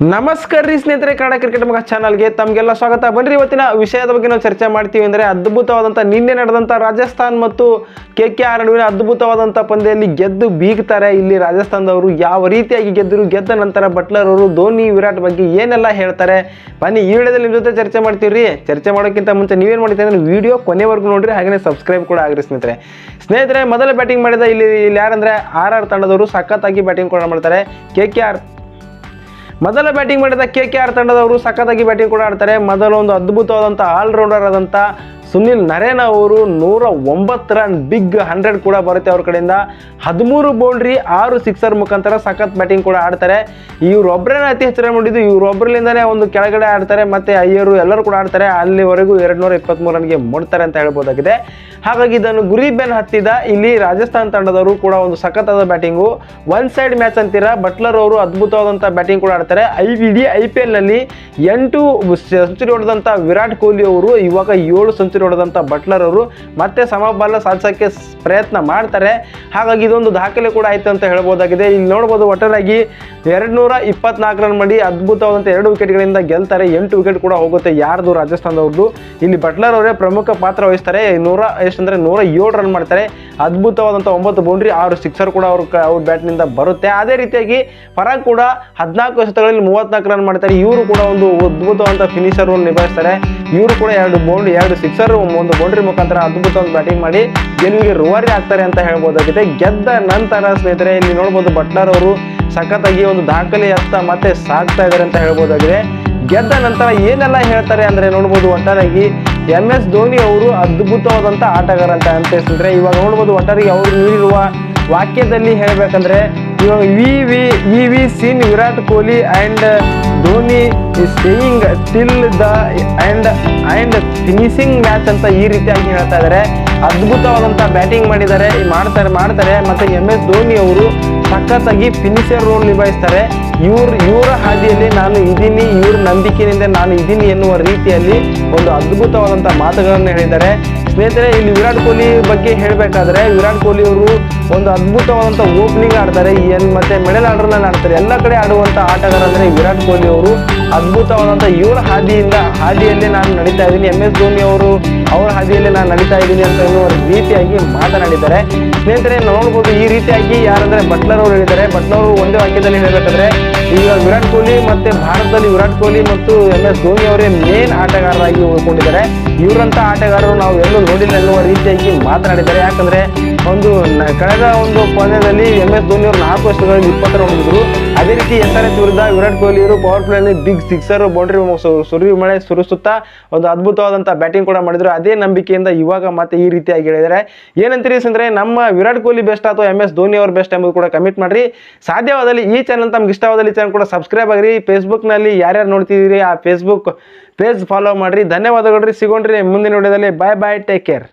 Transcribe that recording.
ನಮಸ್ಕಾರ ರೀ ಸ್ನೇಹಿತರೆ, ಕನ್ನಡ ಕ್ರಿಕೆಟ್ ಮಗ ಚಾನಲ್ಗೆ ತಮಗೆಲ್ಲ ಸ್ವಾಗತ. ಬನ್ರಿ, ಇವತ್ತಿನ ವಿಷಯದ ಬಗ್ಗೆ ನಾವು ಚರ್ಚೆ ಮಾಡ್ತೀವಿ ಅಂದರೆ ಅದ್ಭುತವಾದಂಥ ನಿನ್ನೆ ನಡೆದಂಥ ರಾಜಸ್ಥಾನ್ ಮತ್ತು ಕೆ ಕೆ ಆರ್ ನಡುವಿನ ಅದ್ಭುತವಾದಂಥ ಪಂದ್ಯದಲ್ಲಿ ಗೆದ್ದು ಬೀಗ್ತಾರೆ. ಇಲ್ಲಿ ರಾಜಸ್ಥಾನದವರು ಯಾವ ರೀತಿಯಾಗಿ ಗೆದ್ದರು, ಗೆದ್ದ ನಂತರ ಬಟ್ಲರ್ ಅವರು ಧೋನಿ, ವಿರಾಟ್ ಬಗ್ಗೆ ಏನೆಲ್ಲ ಹೇಳ್ತಾರೆ? ಬನ್ನಿ, ಈ ವಿಡಿಯೋದಲ್ಲಿ ನಿಮ್ಮ ಜೊತೆ ಚರ್ಚೆ ಮಾಡ್ತೀವಿ ರೀ ಚರ್ಚೆ ಮಾಡೋಕ್ಕಿಂತ ಮುಂಚೆ ನೀವೇನು ಮಾಡ್ತೀವಿ ಅಂದರೆ ವಿಡಿಯೋ ಕೊನೆವರೆಗೂ ನೋಡಿರಿ ಹಾಗೆಯೇ ಸಬ್ಸ್ಕ್ರೈಬ್ ಕೂಡ ಆಗಿರಿ ಸ್ನೇಹಿತರೆ. ಸ್ನೇಹಿತರೆ, ಮೊದಲ ಬ್ಯಾಟಿಂಗ್ ಮಾಡಿದ ಇಲ್ಲಿ ಇಲ್ಲಿ ಯಾರಂದರೆ ಆರ್ ಆರ್ ತಂಡದವರು ಸಖತ್ತಾಗಿ ಬ್ಯಾಟಿಂಗ್ ಕೂಡ ಮಾಡ್ತಾರೆ. ಕೆ ಕೆ ಆರ್ ಮೊದಲ ಬ್ಯಾಟಿಂಗ್ ಮಾಡಿದ ಕೆ ಕೆ ಆರ್ ತಂಡದವರು ಸಖತ್ತಾಗಿ ಬ್ಯಾಟಿಂಗ್ ಕೂಡ ಆಡ್ತಾರೆ. ಮೊದಲ ಒಂದು ಅದ್ಭುತವಾದಂಥ ಆಲ್ರೌಂಡರ್ ಆದಂಥ ಸುನಿಲ್ ನರೇನ್ ಅವರು ನೂರ ಒಂಬತ್ತು ರನ್, ಬಿಗ್ ಹಂಡ್ರೆಡ್ ಕೂಡ ಬರುತ್ತೆ ಅವ್ರ ಕಡೆಯಿಂದ. ಹದಿಮೂರು ಬೌಂಡ್ರಿ, ಆರು ಸಿಕ್ಸರ್ ಮುಖಾಂತರ ಸಖತ್ ಬ್ಯಾಟಿಂಗ್ ಕೂಡ ಆಡ್ತಾರೆ. ಇವರೊಬ್ಬರೇನೆ ಅತಿ ಹೆಚ್ಚು ರನ್ ಮಾಡಿದ್ದು ಇವರೊಬ್ಬರಿಂದನೇ ಒಂದು ಕೆಳಗಡೆ ಆಡ್ತಾರೆ, ಮತ್ತು ಅಯ್ಯರು ಎಲ್ಲರೂ ಕೂಡ ಆಡ್ತಾರೆ. ಅಲ್ಲಿವರೆಗೂ ಎರಡು ನೂರ ಇಪ್ಪತ್ತ್ಮೂರು ರನ್ಗೆ ಮುಡ್ತಾರೆ ಅಂತ ಹೇಳ್ಬೋದಾಗಿದೆ. ಹಾಗಾಗಿ ಇದನ್ನು ಗುರಿ ಬೆನ್ ಹತ್ತಿದ ಇಲ್ಲಿ ರಾಜಸ್ಥಾನ್ ತಂಡದವರು ಕೂಡ ಒಂದು ಸಖತ್ತಾದ ಬ್ಯಾಟಿಂಗು ಒನ್ ಸೈಡ್ ಮ್ಯಾಚ್ ಅಂತೀರಾ ಬಟ್ಲರ್ ಅವರು ಅದ್ಭುತವಾದಂಥ ಬ್ಯಾಟಿಂಗ್ ಕೂಡ ಆಡ್ತಾರೆ. ಐ, ಇಡೀ ಐ ಪಿ ಎಲ್ನಲ್ಲಿ ಎಂಟು ಸೆಂಚುರಿ ಹೊಡೆದಂಥ ವಿರಾಟ್ ಕೊಹ್ಲಿ ಅವರು ಇವಾಗ ಏಳು ಸೆಂಚುರಿ ಹೊಡೆದಂಥ ಬಟ್ಲರ್ ಅವರು ಮತ್ತೆ ಸಮಬಲ ಸಾಧಿಸೋಕ್ಕೆ ಪ್ರಯತ್ನ ಮಾಡ್ತಾರೆ. ಹಾಗಾಗಿ ಇದೊಂದು ದಾಖಲೆ ಕೂಡ ಆಯ್ತು ಅಂತ ಹೇಳ್ಬೋದಾಗಿದೆ. ಇಲ್ಲಿ ನೋಡ್ಬೋದು ಒಟ್ಟಾರಾಗಿ ಎರಡು ನೂರ ಇಪ್ಪತ್ನಾಲ್ಕು ರನ್ ಮಾಡಿ ಅದ್ಭುತವಾದಂಥ ಎರಡು ವಿಕೆಟ್ಗಳಿಂದ ಗೆಲ್ತಾರೆ. ಎಂಟು ವಿಕೆಟ್ ಕೂಡ ಹೋಗುತ್ತೆ ಯಾರ್ದು ರಾಜಸ್ಥಾನದವ್ರದ್ದು ಇಲ್ಲಿ ಬಟ್ಲರ್ ಅವರೇ ಪ್ರಮುಖ ಪಾತ್ರ ವಹಿಸ್ತಾರೆ. ನೂರ ಎಷ್ಟಂದರೆ ನೂರ ಏಳು ರನ್ ಮಾಡ್ತಾರೆ. ಅದ್ಭುತವಾದಂಥ ಒಂಬತ್ತು ಬೌಂಡ್ರಿ ಆರು ಸಿಕ್ಸರ್ ಕೂಡ ಅವ್ರ ಅವ್ರ ಬ್ಯಾಟ್ನಿಂದ ಬರುತ್ತೆ. ಅದೇ ರೀತಿಯಾಗಿ ಪರಾಗ್ ಕೂಡ ಹದಿನಾಲ್ಕು ಎಸೆತಗಳಲ್ಲಿ ಮೂವತ್ನಾಲ್ಕು ರನ್ ಮಾಡ್ತಾರೆ. ಇವರು ಕೂಡ ಒಂದು ಅದ್ಭುತವಾದಂಥ ಫಿನಿಷರ್ ನಿಭಾಯಿಸ್ತಾರೆ. ಇವರು ಕೂಡ ಎರಡು ಬೌಂಡ್ರಿ ಎರಡು ಸಿಕ್ಸರ್ ಒಂದು ಬೌಂಡ್ರಿ ಮುಖಾಂತರ ಅದ್ಭುತವಾದ ಬ್ಯಾಟಿಂಗ್ ಮಾಡಿ ಗೆಲುವಿಗೆ ರುವಾರಿ ಆಗ್ತಾರೆ ಅಂತ ಹೇಳ್ಬೋದಾಗಿದೆ. ಗೆದ್ದ ನಂತರ ಸ್ನೇಹಿತರೆ, ಇಲ್ಲಿ ನೋಡ್ಬೋದು ಬಟ್ಲರ್ ಅವರು ಸಖತ್ತಾಗಿ ಒಂದು ದಾಖಲೆ ಹತ್ತ ಮತ್ತೆ ಸಾಗ್ತಾ ಇದ್ದಾರೆ ಅಂತ ಹೇಳ್ಬೋದಾಗಿದೆ. ಗೆದ್ದ ನಂತರ ಏನೆಲ್ಲ ಹೇಳ್ತಾರೆ ಅಂದ್ರೆ ನೋಡ್ಬೋದು ಒಟ್ಟಾರೆಯಾಗಿ ಎಂ ಎಸ್ ಧೋನಿ ಅವರು ಅದ್ಭುತವಾದಂಥ ಆಟಗಾರ ಅಂತ ಅಂತ ಇವಾಗ ನೋಡ್ಬೋದು ಒಟ್ಟಾರೆಗೆ ಅವರು ನೀಡಿರುವ ವಾಕ್ಯದಲ್ಲಿ ಹೇಳ್ಬೇಕಂದ್ರೆ ಇವಾಗ we we we we, seen, Virat Kohli and Dhoni staying till the end and finishing match ಅಂತ ಈ ರೀತಿಯಾಗಿ ಹೇಳ್ತಾ ಇದ್ದಾರೆ ಅದ್ಭುತವಾದಂಥ ಬ್ಯಾಟಿಂಗ್ ಮಾಡಿದ್ದಾರೆ, ಮಾಡ್ತಾರೆ ಮಾಡ್ತಾರೆ ಮತ್ತು ಎಂ ಎಸ್ ಧೋನಿ ಅವರು ಸಖತ್ತಾಗಿ ಫಿನಿಷರ್ ರೋಲ್ ನಿಭಾಯಿಸ್ತಾರೆ. ಇವ್ರ, ಇವರ ಹಾದಿಯಲ್ಲಿ ನಾನು ಇದ್ದೀನಿ, ಇವ್ರ ನಂಬಿಕೆಯಿಂದ ನಾನು ಇದ್ದೀನಿ ಎನ್ನುವ ರೀತಿಯಲ್ಲಿ ಒಂದು ಅದ್ಭುತವಾದಂಥ ಮಾತುಗಳನ್ನು ಹೇಳಿದ್ದಾರೆ. ಸ್ನೇಹಿತರೆ, ಇಲ್ಲಿ ವಿರಾಟ್ ಕೊಹ್ಲಿ ಬಗ್ಗೆ ಹೇಳಬೇಕಾದ್ರೆ ವಿರಾಟ್ ಕೊಹ್ಲಿ ಅವರು ಒಂದು ಅದ್ಭುತವಾದಂಥ ಓಪನಿಂಗ್ ಆಡ್ತಾರೆ. ಏನು ಮತ್ತು ಮಿಡಲ್ ಆರ್ಡರ್ನಲ್ಲಿ ಆಡ್ತಾರೆ. ಎಲ್ಲ ಕಡೆ ಆಡುವಂಥ ಆಟಗಾರ ಅಂದರೆ ವಿರಾಟ್ ಕೊಹ್ಲಿ ಅವರು. ಅದ್ಭುತವಾದಂಥ ಇವರ ಹಾದಿಯಿಂದ, ಹಾದಿಯಲ್ಲೇ ನಾನು ನಡೀತಾ ಇದ್ದೀನಿ. ಎಂ ಎಸ್ ಧೋನಿ ಅವರು ಅವರ ಹಾದಿಯಲ್ಲಿ ನಾನು ನಡೀತಾ ಇದ್ದೀನಿ ಅಂತ ಎನ್ನುವ ರೀತಿಯಾಗಿ ಮಾತನಾಡಿದ್ದಾರೆ. ಸ್ನೇಹಿತರೆ ನೋಡ್ಬೋದು ಈ ರೀತಿಯಾಗಿ ಯಾರಂದರೆ ಬಟ್ಲರ್ ಅವರು ಹೇಳಿದ್ದಾರೆ. ಬಟ್ಲರ್ ಅವರು ಒಂದೇ ವಾಕ್ಯದಲ್ಲಿ ಹೇಳಬೇಕಾದ್ರೆ ಈಗ ವಿರಾಟ್ ಕೊಹ್ಲಿ ಮತ್ತೆ ಭಾರತದಲ್ಲಿ ವಿರಾಟ್ ಕೊಹ್ಲಿ ಮತ್ತು ಎಂ ಎಸ್ ಧೋನಿ ಅವರೇ ಮೇನ್ ಆಟಗಾರರಾಗಿ ಉಳ್ಕೊಂಡಿದ್ದಾರೆ. ಇವರಂತ ಆಟಗಾರರು ನಾವು ಎಲ್ಲೂ ನೋಡಿಲ್ಲ ಎನ್ನುವ ರೀತಿಯಾಗಿ ಮಾತನಾಡಿದ್ದಾರೆ. ಯಾಕಂದ್ರೆ ಒಂದು ಕಳೆದ ಒಂದು ಪಂದ್ಯದಲ್ಲಿ ಎಂ ಎಸ್ ಧೋನಿ ಅವರು ನಾಲ್ಕು ವರ್ಷಗಳಲ್ಲಿ ಇಪ್ಪತ್ತು ರನ್ ಹೊಡೆದ್ರು ಅದೇ ರೀತಿ ಎಸ್ ಆರ್ ಎಸ್ ವಿರುದ್ಧ ವಿರಾಟ್ ಕೊಹ್ಲಿ ಅವರು ಪವರ್ ಪ್ಲೇಯಲ್ಲಿ ಬಿಗ್ ಸಿಕ್ಸರ್ ಬೌಂಡ್ರಿ ಸುರಿ ಮಳೆ ಸುರಿಸುತ್ತಾ ಒಂದು ಅದ್ಭುತವಾದಂಥ ಬ್ಯಾಟಿಂಗ್ ಕೂಡ ಮಾಡಿದ್ರು. ಅದೇ ನಂಬಿಕೆಯಿಂದ ಇವಾಗ ಮತ್ತೆ ಈ ರೀತಿಯಾಗಿ ಹೇಳಿದ್ದಾರೆ ಏನಂತೀರಿ ಅಂದ್ರೆ ನಮ್ಮ ವಿರಾಟ್ ಕೊಹ್ಲಿ ಬೆಸ್ಟ್ ಅಥವಾ ಎಂ ಎಸ್ ಧೋನಿ ಅವರು ಬೆಸ್ಟ್ ಎಂಬುದು ಕೂಡ ಕಮಿಟ್ ಮಾಡ್ರಿ. ಸಾಧ್ಯವಾದಲ್ಲಿ ಈ ಚಾನಲ್ ತಮ್ಗೆ ಇಷ್ಟವಾದಲ್ಲಿ ಚಾನಲ್ ಕೂಡ ಸಬ್ಸ್ಕ್ರೈಬ್ ಆಗಿರಿ. ಫೇಸ್ಬುಕ್ನಲ್ಲಿ ಯಾರ್ಯಾರು ನೋಡ್ತಿದ್ದೀರಿ ಆ ಫೇಸ್ಬುಕ್ ಪೇಜ್ ಫಾಲೋ ಮಾಡ್ರಿ. ಧನ್ಯವಾದಗಳು ಸಿಗೋಣ್ರಿ ಮುಂದಿನ ವಿಡಿಯೋದಲ್ಲಿ. ಬಾಯ್ ಬಾಯ್ ಟೇಕ್ ಕೇರ್